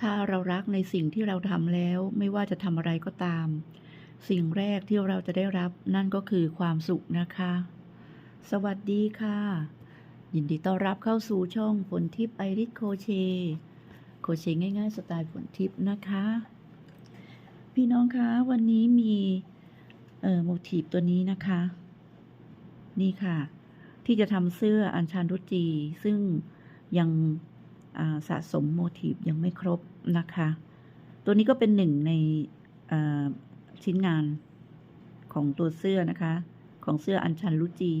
ถ้าเรารักในสิ่งที่เราทำแล้วไม่ว่าจะทำอะไรก็ตาม สิ่งแรกที่เราจะได้รับนั่นก็คือความสุขนะคะ สวัสดีค่ะ ยินดีต้อนรับเข้าสู่ช่องฝนทิพย์ไอริสโคเช โคเชง่ายๆ สไตล์ฝนทิพย์นะคะ พี่น้องคะวันนี้มีเอ่อโมทีฟตัวนี้นะคะ นี่ค่ะ ที่จะทำเสื้ออัญชันรุจี ซึ่งยัง สะสมโมทีฟยังไม่ครบนะคะ ตัวนี้ก็เป็นหนึ่งในชิ้นงานของตัวเสื้อนะคะ ของเสื้ออัญชันรุจี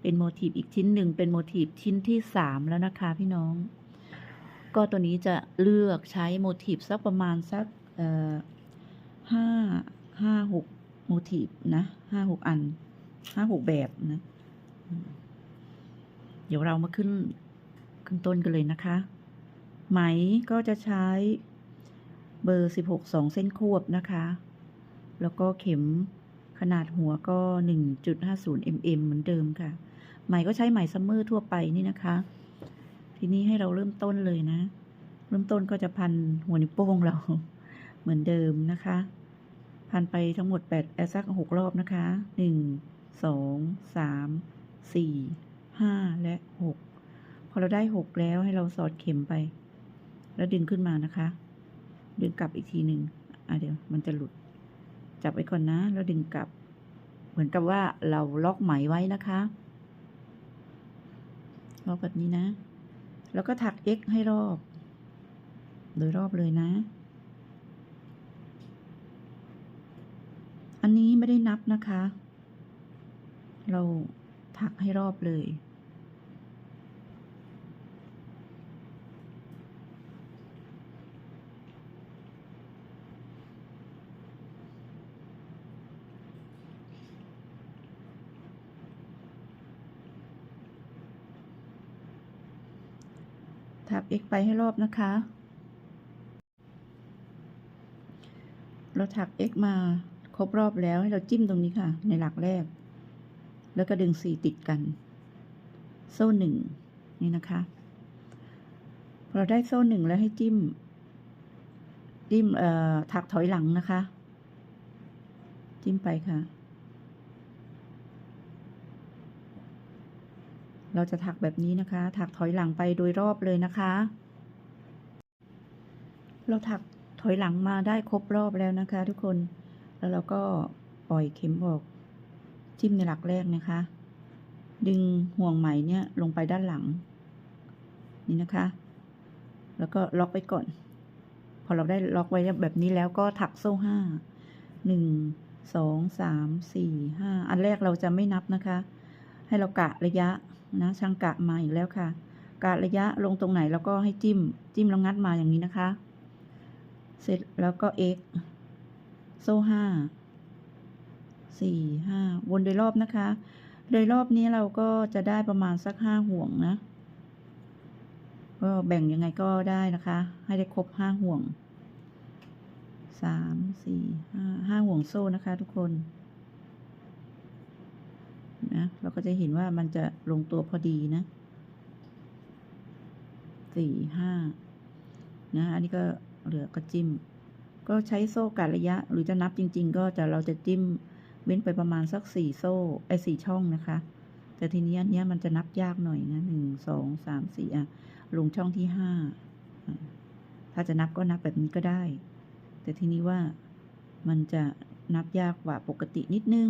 เป็นโมทีฟอีกชิ้นหนึ่งเป็นโมทีฟชิ้นที่สามแล้วนะคะพี่น้อง ก็ตัวนี้จะเลือกใช้โมทีฟสักประมาณสักห้าห้าหกโมทีฟนะห้าหกอันห้าหกแบบนะ เดี๋ยวเรามาขึ้นขึ้นต้นกันเลยนะคะ ไหมก็จะใช้เบอร์สิบหกสองเส้นควบนะคะ แล้วก็เข็มขนาดหัวก็หนึ่งจุดห้าศูนย์ mm เหมือนเดิมค่ะ ไหมก็ใช้ไหมซัมเมอร์ทั่วไปนี่นะคะ ทีนี้ให้เราเริ่มต้นเลยนะ เริ่มต้นก็จะพันหัวนิ้วโป้งเราเหมือนเดิมนะคะ พันไปทั้งหมดแปดแอซักหกรอบนะคะหนึ่งสองสามสี่ห้าและหกพอเราได้หกแล้วให้เราสอดเข็มไป แล้วดึงขึ้นมานะคะ ดึงกลับอีกทีหนึ่งอะเดี๋ยวมันจะหลุด จับไว้ก่อนนะ แล้วดึงกลับ เหมือนกับว่าเราล็อกไหมไว้นะคะล็อกแบบนี้นะ แล้วก็ถัก x ให้รอบ โดยรอบเลยนะ อันนี้ไม่ได้นับนะคะ เราถักให้รอบเลย ถัก x ไปให้รอบนะคะ เราถัก x มาครบรอบแล้วให้เราจิ้มตรงนี้ค่ะ ในหลักแรก แล้วก็ดึงสี่ติดกัน โซ่หนึ่งนี่นะคะพอเราได้โซ่หนึ่งแล้วให้จิ้ม จิ้มเอ่อถักถอยหลังนะคะ จิ้มไปค่ะ เราจะถักแบบนี้นะคะ ถักถอยหลังไปโดยรอบเลยนะคะ เราถักถอยหลังมาได้ครบรอบแล้วนะคะ ทุกคน แล้วเราก็ปล่อยเข็มออก จิ้มในหลักแรกนะคะ ดึงห่วงไหมเนี่ยลงไปด้านหลัง นี่นะคะ แล้วก็ล็อกไว้ก่อน พอเราได้ล็อกไว้แบบนี้แล้วก็ถักโซ่ห้าหนึ่งสองสามสี่ห้าอันแรกเราจะไม่นับนะคะ ให้เรากะระยะ นะช่างกะมาอีกแล้วค่ะ กะระยะลงตรงไหนแล้วก็ให้จิ้ม จิ้มแล้วงัดมาอย่างนี้นะคะ เสร็จแล้วก็ x โซ่ห้าสี่ห้าวนโดยรอบนะคะ โดยรอบนี้เราก็จะได้ประมาณสักห้าห่วงนะ ก็แบ่งยังไงก็ได้นะคะ ให้ได้ครบห้าห่วงสามสี่ห้าห้าห่วงโซ่นะคะทุกคน นะเราก็จะเห็นว่ามันจะลงตัวพอดีนะสี่ห้านะอันนี้ก็เหลือก็จิ้ม ก็ใช้โซ่กัดระยะ หรือจะนับจริง ๆ ก็จะเราจะจิ้มเว้นไปประมาณสักสี่โซ่ไอ้สี่ช่องนะคะ แต่ทีนี้อันเนี้ยมันจะนับยากหน่อยนะหนึ่งสองสามสี่อะ ลงช่องที่ห้าถ้าจะนับก็นับแบบนี้ก็ได้ แต่ทีนี้ว่ามันจะนับยากกว่าปกตินิดนึง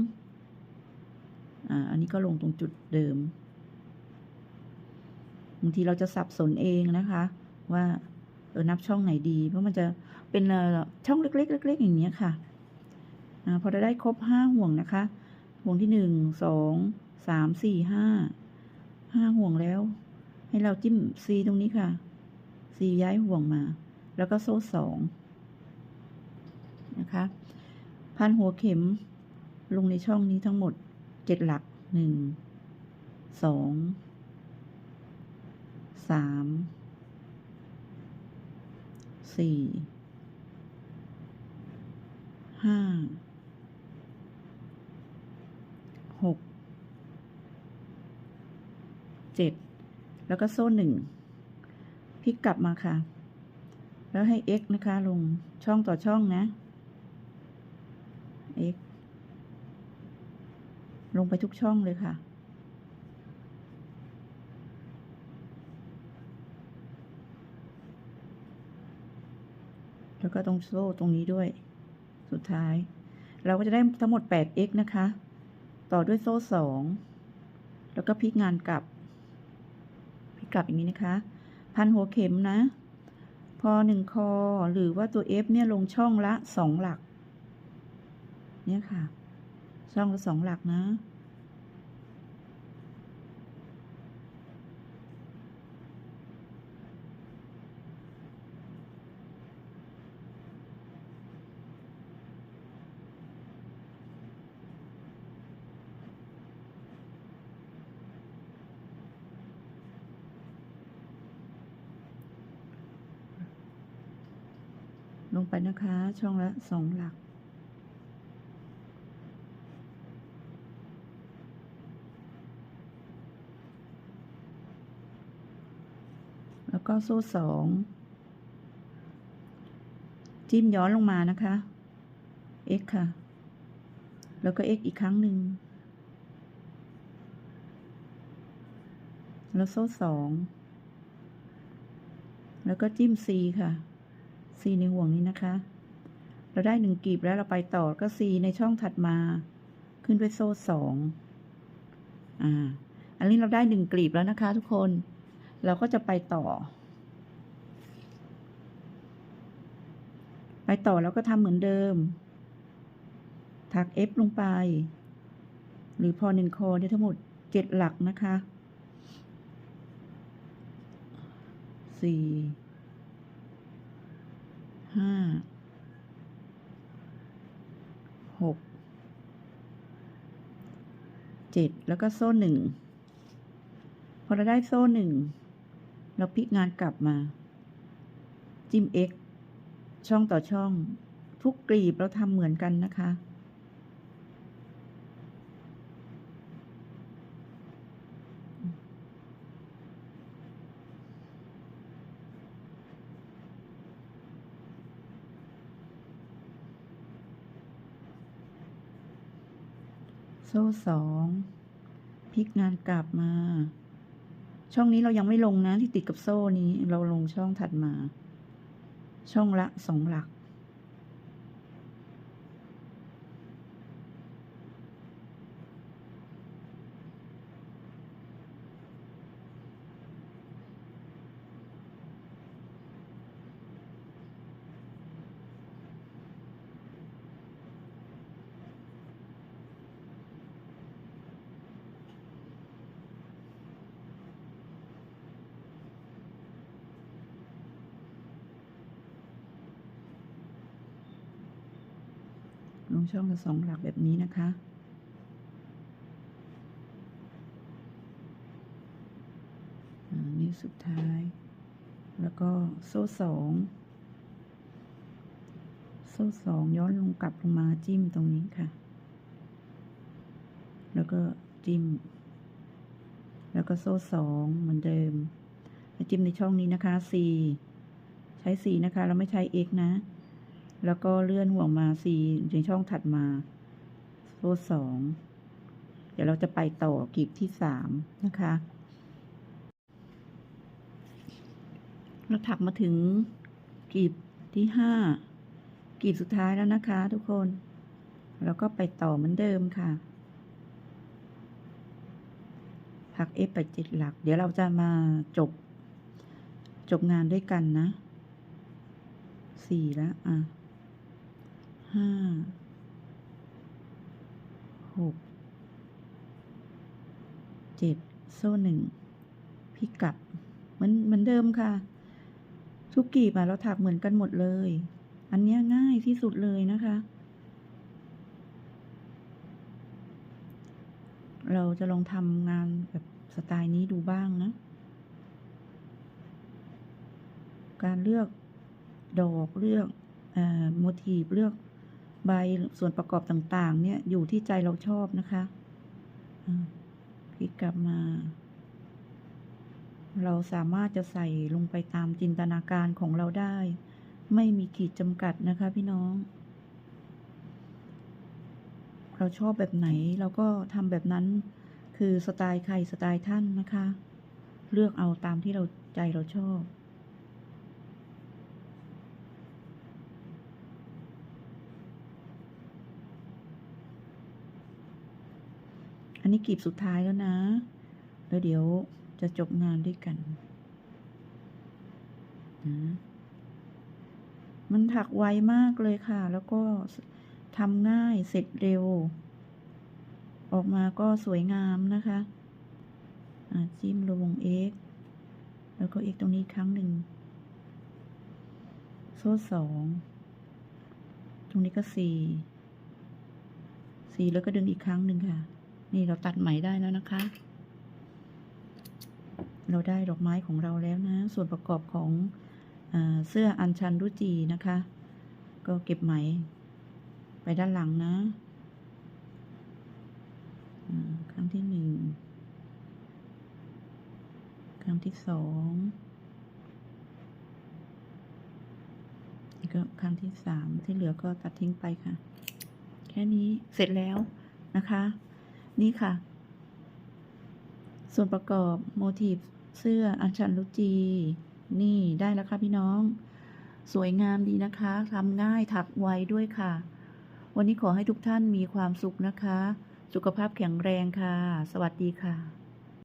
อ่าอันนี้ก็ลงตรงจุดเดิมบางทีเราจะสับสนเองนะคะ ว่าเออนับช่องไหนดี เพราะมันจะเป็นช่องเล็กๆเล็กๆอย่างเนี้ยค่ะอพอเราได้ครบห้าห่วงนะคะ ห่วงที่หนึ่งสองสามสี่ห้าห้าห่วงแล้ว ให้เราจิ้ม C ตรงนี้ค่ะ C ย้ายห่วงมา แล้วก็โซ่สองนะคะ พันหัวเข็มลงในช่องนี้ทั้งหมด เจ็ดหลักหนึ่งสองสามสี่ห้าหกเจ็ดแล้วก็โซ่หนึ่งพลิกกลับมาค่ะ แล้วให้ x นะคะ ลงช่องต่อช่องนะ x ลงไปทุกช่องเลยค่ะ แล้วก็ตรงโซ่ตรงนี้ด้วย สุดท้าย เราก็จะได้ทั้งหมด 8x นะคะ ต่อด้วยโซ่ 2 แล้วก็พลิกงานกลับ พลิกกลับอย่างนี้นะคะ พันหัวเข็มนะ พอหนึ่งคอ หรือว่าตัว F เนี่ยลงช่องละสองหลัก เนี่ยค่ะ ช่องละสองหลักนะ ลงไปนะคะ ช่องละสองหลัก แล้วก็โซ่สองจิ้มย้อนลงมานะคะ x ค่ะ แล้วก็ x อีกครั้งหนึ่ง แล้วโซ่สอง แล้วก็จิ้ม c ค่ะ c ในห่วงนี้นะคะ เราได้หนึ่งกลีบแล้วเราไปต่อก็ c ในช่องถัดมา ขึ้นด้วยโซ่สอง อ่า อันนี้เราได้หนึ่งกลีบแล้วนะคะทุกคน เราก็จะไปต่อ ไปต่อแล้วก็ทำเหมือนเดิม ถัก F ลงไป หรือพอหนึ่งคอเนี่ยทั้งหมดเจ็ดหลักนะคะสี่ห้าหกเจ็ดแล้วก็โซ่หนึ่งพอเราได้โซ่หนึ่ง เราพลิกงานกลับมา จิ้ม x ช่องต่อช่อง ทุกกลีบเราทำเหมือนกันนะคะ โซ่สองพลิกงานกลับมา ช่องนี้เรายังไม่ลงนะที่ติดกับโซ่นี้ เราลงช่องถัดมา ช่องละสองหลัก ลง ช่องละสองหลักแบบนี้นะคะอ่านี่สุดท้าย แล้วก็โซ่สอง โซ่สองย้อนลงกลับลงมาจิ้มตรงนี้ค่ะ แล้วก็จิ้ม แล้วก็โซ่สองเหมือนเดิมจิ้มในช่องนี้นะคะ C ใช้ C นะคะ เราไม่ใช้ X นะ แล้วก็เลื่อนห่วงมา C ในช่องถัดมา โซ่สอง เดี๋ยวเราจะไปต่อกลีบที่สามนะคะ เราถักมาถึงกลีบที่ห้ากลีบสุดท้ายแล้วนะคะทุกคน แล้วก็ไปต่อเหมือนเดิมค่ะถัก F ไปเจ็ดหลัก เดี๋ยวเราจะมาจบ จบงานด้วยกันนะสี่แล้ว อะ ห้าหกเจ็ดโซ่หนึ่งพิกับเหมือนเหมือนเดิมค่ะ ทุกกลีบอะเราถักเหมือนกันหมดเลย อันนี้ง่ายที่สุดเลยนะคะ เราจะลองทำงานแบบสไตล์นี้ดูบ้างนะ การเลือกดอกเลือกอโมทีฟเลือก ใบส่วนประกอบต่างๆ เนี่ยอยู่ที่ใจเราชอบนะคะพลิกกลับมา เราสามารถจะใส่ลงไปตามจินตนาการของเราได้ ไม่มีขีดจำกัดนะคะพี่น้อง เราชอบแบบไหนเราก็ทำแบบนั้นคือสไตล์ใครสไตล์ท่านนะคะ เลือกเอาตามที่เราใจเราชอบ อันนี้กลีบสุดท้ายแล้วนะ แล้วเดี๋ยวจะจบงานด้วยกันนะมันถักไวมากเลยค่ะ แล้วก็ทำง่ายเสร็จเร็ว ออกมาก็สวยงามนะคะอะจิ้มลง x แล้วก็ x ตรงนี้ครั้งหนึ่ง โซ่สอง ตรงนี้ก็สี่สี่แล้วก็ดึงอีกครั้งหนึ่งค่ะ นี่เราตัดไหมได้แล้วนะคะ เราได้ดอกไม้ของเราแล้วนะ ส่วนประกอบของอเสื้ออัญชันรุจีนะคะ ก็เก็บไหม ไปด้านหลังนะครั้งที่หนึ่งครั้งที่สองก็ครั้งที่สามที่เหลือก็ตัดทิ้งไปค่ะ แค่นี้เสร็จแล้วนะคะ นี่ค่ะ ส่วนประกอบโมทีฟเสื้ออัญชันลุจี นี่ได้แล้วค่ะพี่น้อง สวยงามดีนะคะทำง่ายถักไวด้วยค่ะ วันนี้ขอให้ทุกท่านมีความสุขนะคะ สุขภาพแข็งแรงค่ะ สวัสดีค่ะ